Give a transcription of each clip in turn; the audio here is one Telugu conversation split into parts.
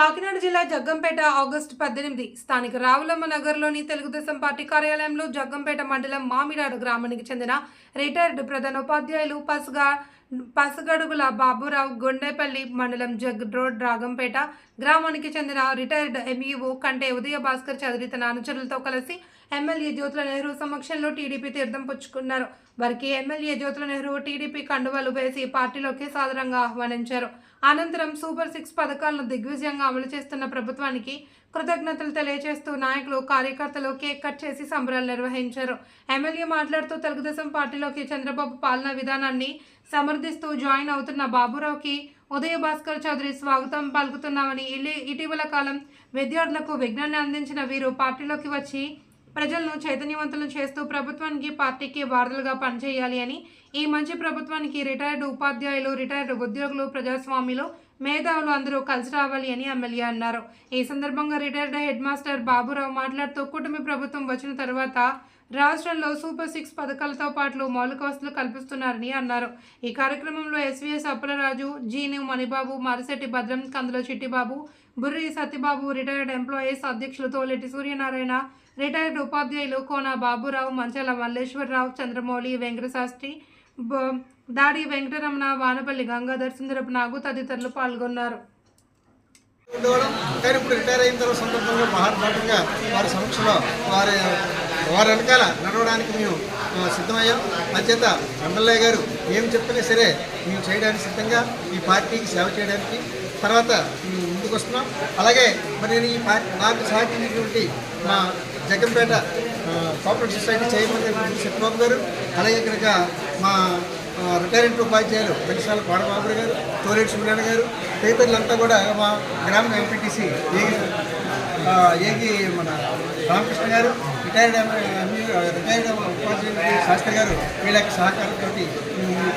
కాకినాడ జిల్లా జగ్గంపేట ఆగస్టు పద్దెనిమిది స్థానిక రావులమ్మ నగర్లోని తెలుగుదేశం పార్టీ కార్యాలయంలో జగ్గంపేట మండలం మామిడాడు గ్రామానికి చెందిన రిటైర్డ్ ప్రధాన ఉపాధ్యాయులు పసుగా పసగడుగుల బాబురావు గొండేపల్లి మండలం జగ్ రోడ్ రాగంపేట గ్రామానికి చెందిన రిటైర్డ్ ఎంఈఓ కంటే ఉదయ భాస్కర్ చౌదరి తన అనుచరులతో కలిసి ఎమ్మెల్యే జ్యోతుల నెహ్రూ సమక్షంలో టీడీపీ తీర్థం పుచ్చుకున్నారు. వారికి ఎమ్మెల్యే జ్యోతుల నెహ్రూ టీడీపీ కండువలు వేసి పార్టీలోకి సాదరంగా ఆహ్వానించారు. అనంతరం సూపర్ సిక్స్ పథకాలను దిగ్విజయంగా అమలు చేస్తున్న ప్రభుత్వానికి కృతజ్ఞతలు తెలియజేస్తూ నాయకులు కార్యకర్తలు కేక్ కట్ చేసి సంబరాలు నిర్వహించారు. ఎమ్మెల్యే మాట్లాడుతూ తెలుగుదేశం పార్టీలోకి చంద్రబాబు పాలనా విధానాన్ని సమర్థిస్తూ జాయిన్ అవుతున్న బాబురావుకి ఉదయ భాస్కర్ చౌదరి స్వాగతం పలుకుతున్నామని ఇల్లి ఇటీవల కాలం విద్యార్థులకు విజ్ఞాన్ని అందించిన వీరు పార్టీలోకి వచ్చి ప్రజలను చైతన్యవంతులు చేస్తూ ప్రభుత్వానికి పార్టీకి వారధులుగా పనిచేయాలి అని ఈ మంచి ప్రభుత్వానికి రిటైర్డ్ ఉపాధ్యాయులు రిటైర్డ్ ఉద్యోగులు ప్రజాస్వామ్యులు మేధావులు అందరూ కలిసి రావాలి అని ఎమ్మెల్యే అన్నారు. ఈ సందర్భంగా రిటైర్డ్ హెడ్ మాస్టర్ బాబురావు మాట్లాడుతూ కుటుంబ ప్రభుత్వం వచ్చిన తర్వాత రాష్ట్రంలో సూపర్ సిక్స్ పథకాలతో పాటు మౌలిక వసతులు కల్పిస్తున్నారని అన్నారు. ఈ కార్యక్రమంలో SVS Appalaraju Jeenu Manibabu Marisetti Bhadram Kandula Chittibabu Burri Satyababu retired employees అధ్యక్షులు తోలెట్టి సూర్యనారాయణ రిటైర్డ్ ఉపాధ్యాయులు కోన బాబురావు మంచాల మల్లేశ్వరరావు చంద్రమౌళి వెంకటశాస్త్రి బ- దాడి వెంకటరమణ వానపల్లి గంగాధర్ సుందరపు నాగు తదితరులు పాల్గొన్నారు. కానీ ఇప్పుడు రిటైర్ అయిన తర్వాత సందర్భంగా మహాత్మాటంగా వారి సమక్షంలో వారి వారి వెనకాల నడవడానికి మేము సిద్ధమయ్యాం. అంచేత ఎమ్మెల్యే గారు ఏం చెప్పినా సరే మేము చేయడానికి సిద్ధంగా ఈ పార్టీకి సేవ చేయడానికి తర్వాత మేము ముందుకు వస్తున్నాం. అలాగే మరి నేను ఈ పార్టీ నాకు సహకరించినటువంటి మా Jaggampeta cooperative society chairman Satyababu గారు అలాగే ఇక్కడ మా ఆ, రిటైర్మెంట్ ఉపాధ్యాయులు వెంకటసాల కోడబాబు గారు తోరేటి సూర్యనారాయణ గారు తదితరులంతా కూడా మా గ్రామ ఎంపీటీసీ ఏగి ఏగి మన రామకృష్ణ గారు రిటైర్డ్ రిటైర్డ్ ఉపాధ్యాయులు శాస్త్రి గారు వీళ్ళ యొక్క సహకారంతో ఈ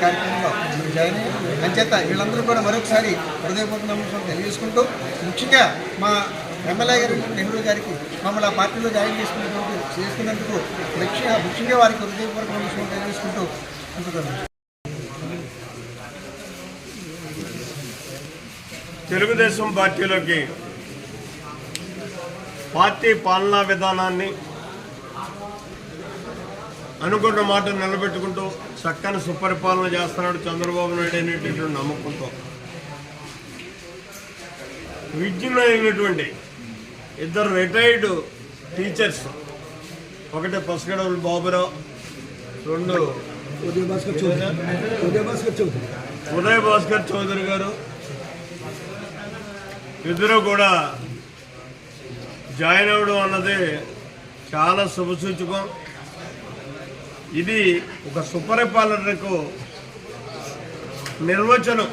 కార్యక్రమంలో జాయిన్ అంచేత వీళ్ళందరూ కూడా మరొకసారి హృదయపూర్వక నమ్మకం తెలియజేసుకుంటూ ముఖ్యంగా మా ఎమ్మెల్యే గారు నెహ్రూ గారికి మమ్మల్ని ఆ పార్టీలో జాయిన్ చేసుకున్నటువంటి చేసుకున్నందుకు ముఖ్యంగా ముఖ్యంగా వారికి హృదయపూర్వక నమ్మకం తెలియజేసుకుంటూ ఉంటున్నాను తెలుగుదేశం పార్టీలోకి పార్టీ పాలనా విధానాన్ని అనుకున్న మాట నిలబెట్టుకుంటూ చక్కని సుపరిపాలన చేస్తున్నాడు చంద్రబాబు నాయుడు అనేటటువంటి నమ్మకంతో. విద్యులైనటువంటి ఇద్దరు రిటైర్డ్ టీచర్స్ ఒకటి పసగడవులు బాబురావు రెండు ఉదయ భాస్కర్ చౌదరి. ఉదయ్ భాస్కర్ చౌదరి గారు ఇద్దరు కూడా జాయిన్ అవ్వడం అన్నది చాలా శుభసూచకం. ఇది ఒక సుపరిపాలనకు నిర్వచనం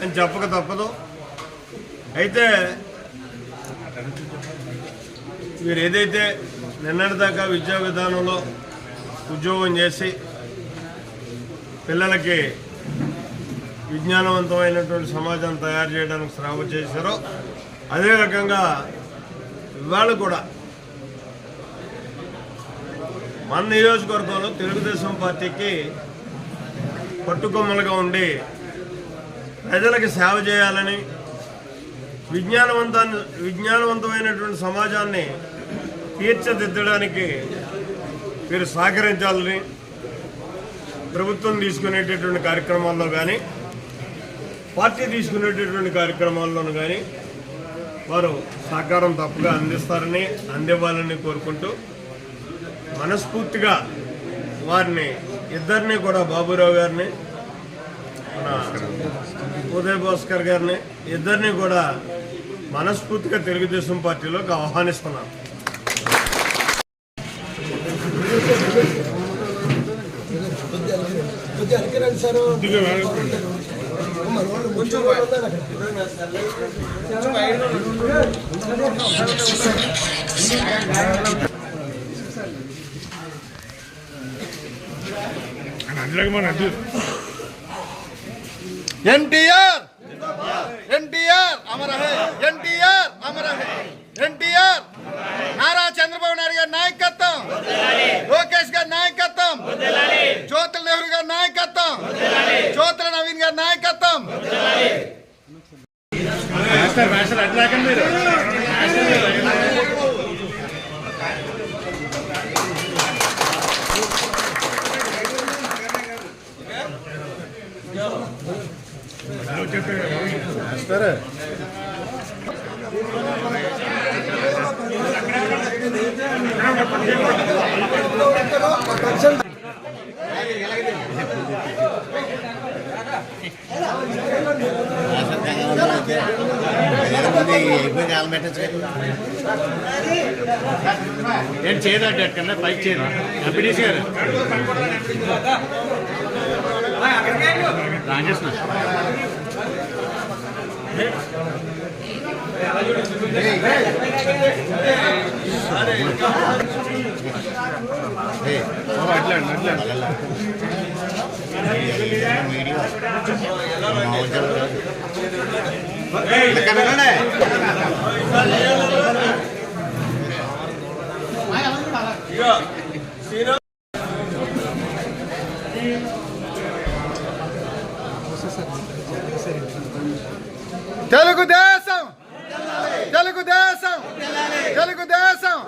అని చెప్పక తప్పదు. అయితే మీరు ఏదైతే నిన్నటిదాకా విద్యా విధానంలో ఉద్యోగం చేసి పిల్లలకి విజ్ఞానవంతమైనటువంటి సమాజాన్ని తయారు చేయడానికి శ్రమ చేశారో అదే రకంగా ఇవాళ కూడా మన నియోజకవర్గంలో తెలుగుదేశం పార్టీకి పట్టుకొమ్మలుగా ఉండి ప్రజలకు సేవ చేయాలని విజ్ఞానవంతాన్ని విజ్ఞానవంతమైనటువంటి సమాజాన్ని తీర్చిదిద్దడానికి మీరు సహకరించాలని ప్రభుత్వం తీసుకునేటటువంటి కార్యక్రమాల్లో కానీ పార్టీ తీసుకునేటటువంటి కార్యక్రమాల్లోనూ కానీ వారు సహకారం తప్పుగా అందిస్తారని అందివ్వాలని కోరుకుంటూ మనస్ఫూర్తిగా వారిని ఇద్దరిని కూడా బాబురావు గారిని మన ఉదయ్ భాస్కర్ గారిని ఇద్దరిని కూడా మనస్ఫూర్తిగా తెలుగుదేశం పార్టీలోకి ఆహ్వానిస్తున్నాను సార్ అలికిరండి సార్ కొంచెం ఎన్టీఆర్ ఎన్టీఆర్ అమర హే ఎన్టీఆర్ అమర హే ఎన్టీఆర్ నారా చంద్రబాబు నాయుడు గారి నాయకత్వం లోకేష్ గారి నాయకత్వం జ్యోతుల నెహ్రూ గారి నాయకత్వం జ్యోతుల నవీన్ గారి నాయకత్వం సార్ మాస్టర్ అట్లాకండి మీరు? మాస్టర్ ఏంటి చేయదండి అక్కడ పైకి చేయదు ఎంపీడీసీ గారు. రాజేష్ణ అట్లా అట్లా తెలుగుదేశం తెలుగుదేశం తెలుగుదేశం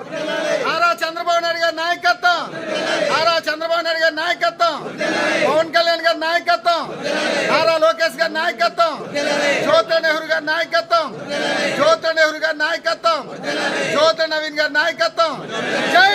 నారా చంద్రబాబు నాయుడు గారి నాయకత్వం. నారా చంద్రబాబు నాయుడు గారి నాయకత్వం. పవన్ కళ్యాణ్ గారి నాయకత్వం. నారా లోకేష్ గారి నాయకత్వం జ్యోతి నెహ్రూ గారి నాయకత్వం జ్యోతి నెహ్రూ గారి నాయకత్వం. జ్యోతి నవీన్ గారి నాయకత్వం. జై